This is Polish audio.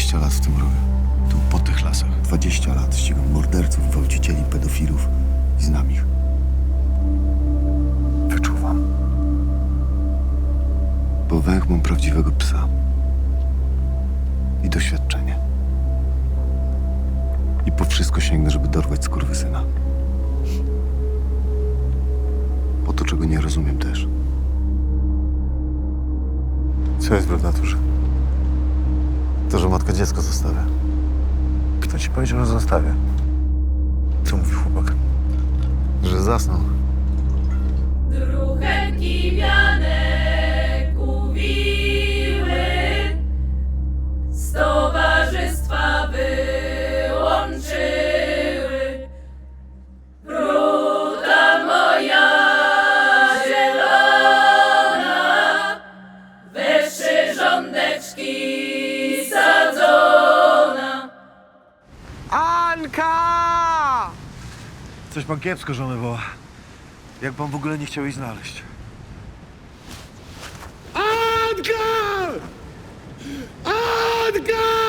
20 lat w tym robię. Tu po tych lasach. 20 lat ścigam morderców, gwałcicieli, pedofilów i znam ich. Wyczuwam. Bo węch mam prawdziwego psa. I doświadczenie. I po wszystko sięgnę, żeby dorwać skurwysyna. Po to, czego nie rozumiem też. Co jest w to, że matka dziecko zostawia. Kto ci powiedział, że zostawię? Co mówi chłopak? Że zasnął. Coś pan kiepsko żonę woła. Jak pan w ogóle nie chciał jej znaleźć? Anka! Anka!